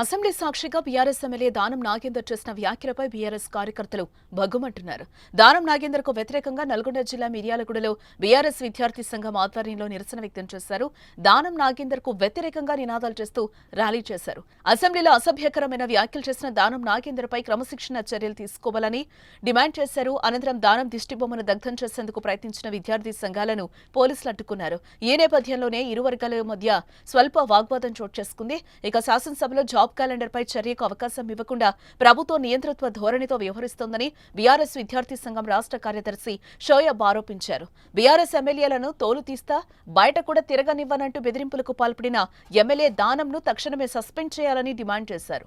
Assembly సాక్షిగా BRS MLA Danam Nagender చేసిన వ్యాఖ్యలపై బీఆర్ఎస్ కార్యకర్తలు భగ్గుమంటున్నారు. దానం నాగేందర్కు వ్యతిరేకంగా నల్గొండ జిల్లా మిర్యాలగూడలో బీఆర్ఎస్ విద్యార్థి సంఘం ఆధ్వర్యంలో నిరసన వ్యక్తం చేశారు. దానం నాగేందర్కు వ్యతిరేకంగా నినాదాలు చేస్తూ ర్యాలీ చేశారు. అసెంబ్లీలో అసభ్యకరమైన వ్యాఖ్యలు చేసిన దానం నాగేందర్ పై క్రమశిక్షణ చర్యలు తీసుకోవాలని డిమాండ్ చేశారు. అనంతరం దానం దిష్టిబొమ్మను దగ్ధం చేసేందుకు ప్రయత్నించిన విద్యార్థి సంఘాలను పోలీసులు అడ్డుకున్నారు. ఈ నేపథ్యంలోనే ఇరు వర్గాల మధ్య స్వల్ప వాగ్వాదం చోటు చేసుకుంది. ఇక శాసనసభలో జాబ్ క్యాలెండర్ పై చర్యకు అవకాశం ఇవ్వకుండా ప్రభుత్వం నియంతృత్వ ధోరణితో వ్యవహరిస్తోందని బీఆర్ఎస్ విద్యార్థి సంఘం రాష్ట్ర కార్యదర్శి షోయబ్ ఆరోపించారు. బీఆర్ఎస్ ఎమ్మెల్యేలను తోలు తీస్తా బయట కూడా తిరగనివ్వనంటూ బెదిరింపులకు పాల్పడిన ఎమ్మెల్యే దానంను తక్షణమే సస్పెండ్ చేయాలని డిమాండ్ చేశారు.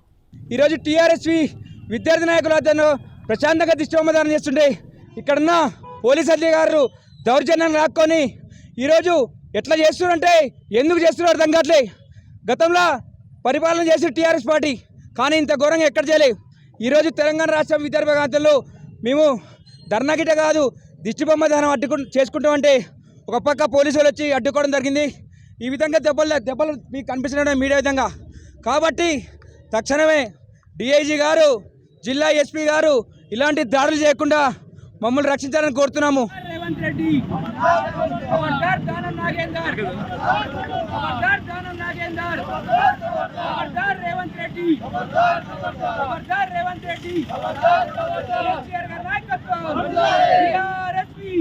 ఈరోజు టీఆర్ఎస్ విద్యార్థి నాయకుల వద్దను ప్రశాంతంగా దిష్టోమదానం చేస్తుండే. ఇక్కడున్న పోలీస్ అధికారులు దౌర్జన్యం రాక్కొని ఈరోజు ఎట్లా చేస్తున్నారంటే ఎందుకు చేస్తున్నారు అర్థం కావట్లే. గతంలో పరిపాలన చేసిన టీఆర్ఎస్ పార్టీ. కానీ ఇంత ఘోరంగా ఎక్కడ చేయలేదు. ఈరోజు తెలంగాణ రాష్ట్రం విద్యార్థి ప్రాంతంలో మేము ధర్నగిట కాదు దిష్టిబొమ్మ దహనం అడ్డుకు చేసుకుంటామంటే ఒక పక్క పోలీసులు వచ్చి అడ్డుకోవడం జరిగింది. ఈ విధంగా దెబ్బలు దెబ్బలు మీకు కనిపించడం మీడియా విధంగా. కాబట్టి తక్షణమే డిఐజీ గారు జిల్లా ఎస్పీ గారు ఇలాంటి దాడులు చేయకుండా మమ్మల్ని రక్షించాలని కోరుతున్నాము. రేవంత్ రెడ్డి ఖబర్దార్ దానం నాగేందర్ ఖబర్దార్ దానం నాగేందర్ ఖబర్దార్ రేవంత్ రెడ్డి ఖబర్దార్ రేవంత్ రెడ్డి కేసీఆర్ గారి నాయకత్వం టీఆర్ఎస్పీ